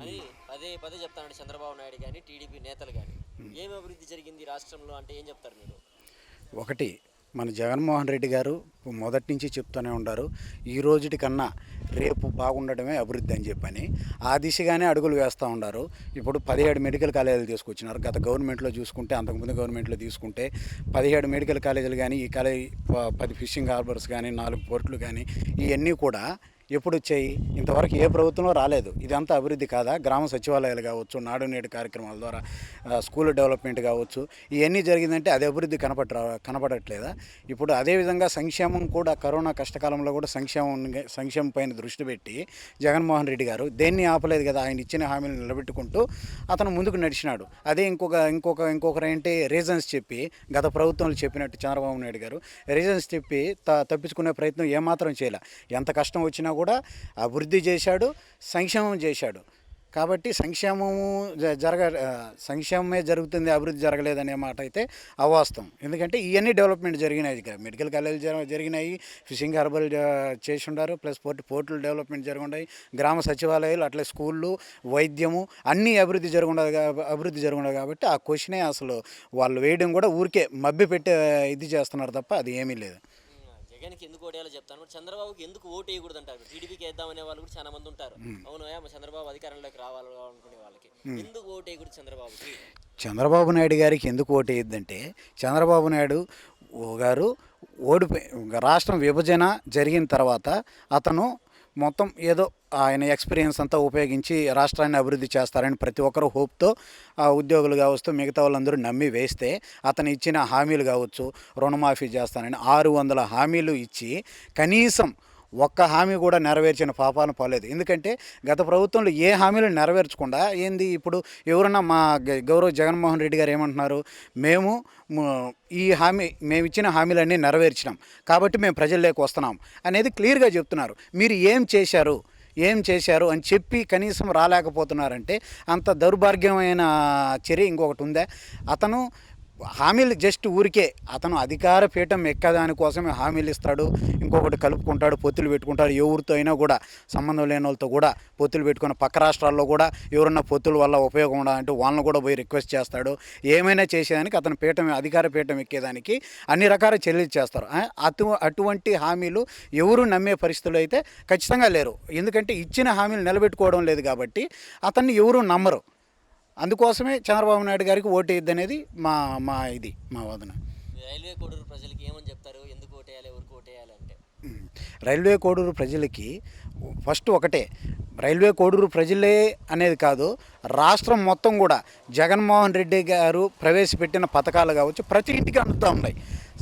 అని పదే పదే చెప్తానండి చంద్రబాబు నాయుడు కానీ టీడీపీ నేతలు కానీ ఏం అభివృద్ధి జరిగింది రాష్ట్రంలో అంటే ఏం చెప్తారు మీరు? ఒకటి మన జగన్మోహన్ రెడ్డి గారు మొదటి నుంచి చెప్తూనే ఉన్నారు ఈ రోజుటి కన్నా రేపు బాగుండడమే అభివృద్ధి అని చెప్పని. ఆ దిశగానే అడుగులు వేస్తూ ఉన్నారు ఇప్పుడు పదిహేడు మెడికల్ కాలేజీలు తీసుకొచ్చినారు. గత గవర్నమెంట్లో చూసుకుంటే అంతకుముందు గవర్నమెంట్లో తీసుకుంటే పదిహేడు మెడికల్ కాలేజీలు కానీ ఈ కాలేజీ పది ఫిషింగ్ హార్బర్స్ కానీ నాలుగు పోర్ట్లు కానీ ఇవన్నీ కూడా ఎప్పుడు వచ్చాయి ఇంతవరకు ఏ ప్రభుత్వంలో రాలేదు. ఇదంతా అభివృద్ధి కాదా? గ్రామ సచివాలయాలు కావచ్చు నాడు నేడు కార్యక్రమాల ద్వారా స్కూల్ డెవలప్మెంట్ కావచ్చు ఇవన్నీ జరిగిందంటే అది అభివృద్ధి కనపడ కనపడట్లేదా? ఇప్పుడు అదేవిధంగా సంక్షేమం కూడా కరోనా కష్టకాలంలో కూడా సంక్షేమం సంక్షేమం పైన దృష్టి పెట్టి జగన్మోహన్ రెడ్డి గారు దేన్ని ఆపలేదు కదా? ఆయన ఇచ్చిన హామీలు నిలబెట్టుకుంటూ అతను ముందుకు నడిచినాడు. అదే ఇంకొక ఇంకొక ఇంకొకరు ఏంటి రీజన్స్ చెప్పి గత ప్రభుత్వంలో చెప్పినట్టు చంద్రబాబు నాయుడు గారు రీజన్స్ చెప్పి త తప్పించుకునే ప్రయత్నం ఏమాత్రం చేయలే. ఎంత కష్టం వచ్చినా కూడా అభివృద్ధి చేశాడు సంక్షేమం చేశాడు. కాబట్టి సంక్షేమము జరగ సంక్షేమమే జరుగుతుంది అభివృద్ధి జరగలేదనే మాట అయితే అవాస్తవం. ఎందుకంటే ఇవన్నీ డెవలప్మెంట్ జరిగినాయి ఇక్కడ. మెడికల్ కాలేజీలు జరిగినాయి ఫిషింగ్ హార్బర్ చేసి ఉండారు ప్లస్ పోర్ట్ పోర్టులు డెవలప్మెంట్ జరుగుండాయి గ్రామ సచివాలయాలు అట్లే స్కూళ్ళు వైద్యము అన్నీ అభివృద్ధి జరుగుండదు అభివృద్ధి జరుగుండదు కాబట్టి ఆ క్వశ్చనే అసలు వాళ్ళు వేయడం కూడా ఊరికే మబ్బి పెట్టే ఇది చేస్తున్నారు తప్ప అది ఏమీ లేదు. జగన్కి ఎందుకు ఓటేయాలో చెప్తాను. మరి చంద్రబాబుకి ఎందుకు ఓటు వేయకూడదు అంటారు టీడీపీకి వేద్దామనే వాళ్ళు కూడా చాలా మంది ఉంటారు. అవును చంద్రబాబు అధికారంలోకి రావాలి అనుకునే వాళ్ళకి. ఎందుకు ఓటు వేయకూడదు చంద్రబాబుకి? చంద్రబాబు నాయుడు గారికి ఎందుకు ఓటు వేయద్దంటే చంద్రబాబు నాయుడు గారు ఓడిపోయి రాష్ట్రం విభజన జరిగిన తర్వాత అతను మొత్తం ఏదో ఆయన ఎక్స్పీరియన్స్ అంతా ఉపయోగించి రాష్ట్రాన్ని అభివృద్ధి చేస్తారని ప్రతి ఒక్కరు హోప్తో ఆ ఉద్యోగులు కావచ్చు మిగతా వాళ్ళందరూ నమ్మి వేస్తే అతను ఇచ్చిన హామీలు కావచ్చు రుణమాఫీ చేస్తానని ఆరు వందల హామీలు ఇచ్చి కనీసం ఒక్క హామీ కూడా నెరవేర్చిన పాపాన పోలేదు. ఎందుకంటే గత ప్రభుత్వంలో ఏ హామీలు నెరవేర్చకుండా ఏంది ఇప్పుడు ఎవరన్నా మా గౌరవ జగన్మోహన్ రెడ్డి గారు ఏమంటున్నారు? మేము ఈ హామీ మేము ఇచ్చిన హామీలన్నీ నెరవేర్చినాం. కాబట్టి మేము ప్రజల్లోకి వస్తున్నాం. అనేది క్లియర్గా చెప్తున్నారు. మీరు ఏం చేశారు? ఏం చేశారు అని చెప్పి కనీసం రాలేకపోతున్నారంటే అంత దౌర్భాగ్యమైన చర్య ఇంకొకటి ఉందా? అతను హామీలు జస్ట్ ఊరికే అతను అధికార పీఠం ఎక్కదాని కోసమే హామీలు ఇస్తాడు ఇంకొకటి కలుపుకుంటాడు పొత్తులు పెట్టుకుంటాడు ఎవరితో అయినా కూడా సంబంధం లేని వాళ్ళతో కూడా పొత్తులు పెట్టుకుని పక్క రాష్ట్రాల్లో కూడా ఎవరన్నా పొత్తుల వల్ల ఉపయోగం ఉండాలంటే వాళ్ళని కూడా పోయి రిక్వెస్ట్ చేస్తాడు. ఏమైనా చేసేదానికి అతను పీఠం అధికార పీఠం ఎక్కేదానికి అన్ని రకాల చర్యలు చేస్తారు. అటు అటువంటి హామీలు ఎవరు నమ్మే పరిస్థితులు అయితే ఖచ్చితంగా లేరు. ఎందుకంటే ఇచ్చిన హామీలు నిలబెట్టుకోవడం లేదు కాబట్టి అతన్ని ఎవరు నమ్మరు. అందుకోసమే చంద్రబాబు నాయుడు గారికి ఓటు వేయద్దు అనేది మా మా ఇది మా వాదన. రైల్వే కోడూరు ప్రజలకి ఏమని చెప్తారు? ఎందుకు ఓటేయాలి? ఎవరికి ఓటేయాలి అంటే. రైల్వే కోడూరు ప్రజలకి ఫస్ట్ ఒకటే రైల్వే కోడూరు ప్రజలే అనేది కాదు రాష్ట్రం మొత్తం కూడా జగన్మోహన్ రెడ్డి గారు ప్రవేశపెట్టిన పథకాలు కావచ్చు ప్రతి ఇంటికి అందుతూ ఉన్నాయి.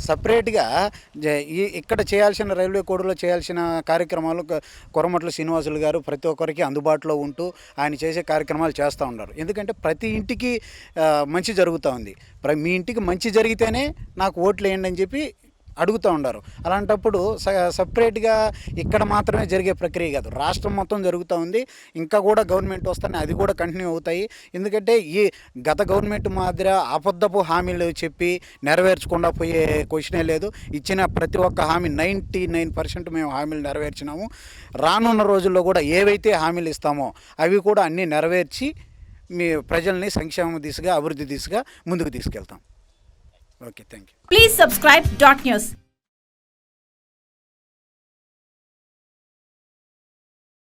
సపరేట్గా ఈ ఇక్కడ చేయాల్సిన రైల్వే కోడూరులో చేయాల్సిన కార్యక్రమాలు కొరమట్ల శ్రీనివాసులు గారు ప్రతి ఒక్కరికి అందుబాటులో ఉంటూ ఆయన చేసే కార్యక్రమాలు చేస్తూ ఉన్నారు. ఎందుకంటే ప్రతి ఇంటికి మంచి జరుగుతూ ఉంది. మీ ఇంటికి మంచి జరిగితేనే నాకు ఓట్లు వేయండి అని చెప్పి అడుగుతూ ఉండరు. అలాంటప్పుడు స సపరేట్గా ఇక్కడ మాత్రమే జరిగే ప్రక్రియ కాదు. రాష్ట్రం మొత్తం జరుగుతూ ఉంది. ఇంకా కూడా గవర్నమెంట్ వస్తాయి అది కూడా కంటిన్యూ అవుతాయి. ఎందుకంటే ఈ గత గవర్నమెంట్ మాదిరి అబద్ధపు హామీలు చెప్పి నెరవేర్చకుండా పోయే క్వశ్చనే లేదు. ఇచ్చిన ప్రతి ఒక్క హామీ నైంటీ నైన్ పర్సెంట్ మేము హామీలు నెరవేర్చినాము. రానున్న రోజుల్లో కూడా ఏవైతే హామీలు ఇస్తామో అవి కూడా అన్నీ నెరవేర్చి మీ ప్రజల్ని సంక్షేమ దిశగా అభివృద్ధి దిశగా ముందుకు తీసుకెళ్తాం. Okay thank you please subscribe dot news